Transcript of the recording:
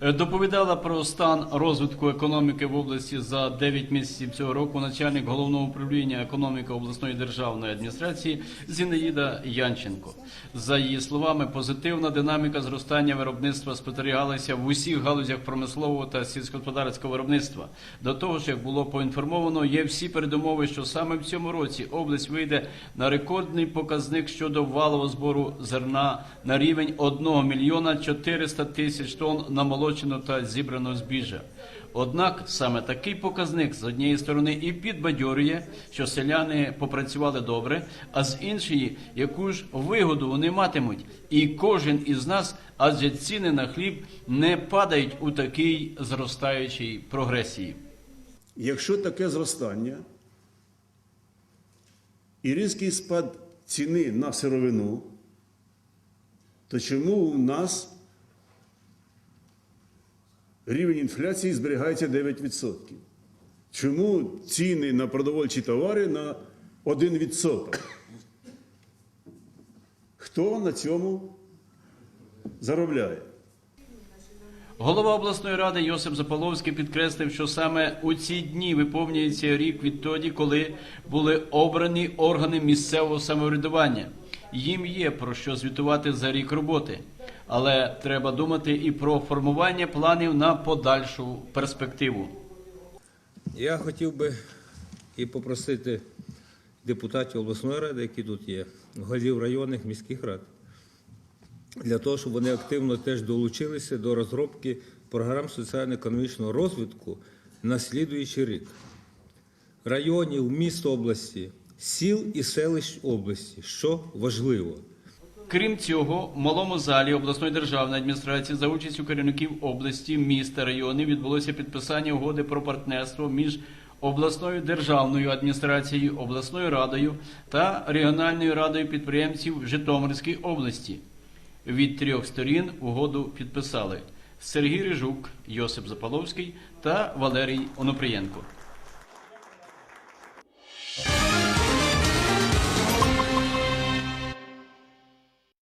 Е, Доповідала про стан розвитку економіки в області за 9 місяців цього року начальник головного управління економіки обласної державної адміністрації Зінаїда Янченко. За її словами, позитивна динаміка зростання виробництва спостерігалася в усіх галузях промислового та сільськогосподарського виробництва. До того ж, як було поінформовано, є всі передумови, що саме в цьому році область вийде на рекордний показник щодо валового збору зерна на рівень 1 мільйона 400 тисяч тонн намолоченого та зібраного збіжжя. Однак саме такий показник з однієї сторони і підбадьорює, що селяни попрацювали добре, а з іншої, яку ж вигоду вони матимуть, і кожен із нас, адже ціни на хліб не падають у такій зростаючій прогресії. Якщо таке зростання і різкий спад ціни на сировину, то чому у нас рівень інфляції зберігається 9%? Чому ціни на продовольчі товари на 1%? Хто на цьому заробляє? Голова обласної ради Йосип Заполовський підкреслив, що саме у ці дні виповнюється рік відтоді, коли були обрані органи місцевого самоврядування. Їм є про що звітувати за рік роботи, але треба думати і про формування планів на подальшу перспективу. Я хотів би і попросити депутатів обласної ради, які тут є, голів районних міських рад, для того, щоб вони активно теж долучилися до розробки програм соціально-економічного розвитку на слідуючий рік. Районів, міст області, сіл і селищ області, що важливо. Крім цього, в малому залі обласної державної адміністрації за участю керівників області, міста, районів відбулося підписання угоди про партнерство між обласною державною адміністрацією, обласною радою та регіональною радою підприємців Житомирської області. Від трьох сторін угоду підписали Сергій Рижук, Йосип Запаловський та Валерій Онопрієнко.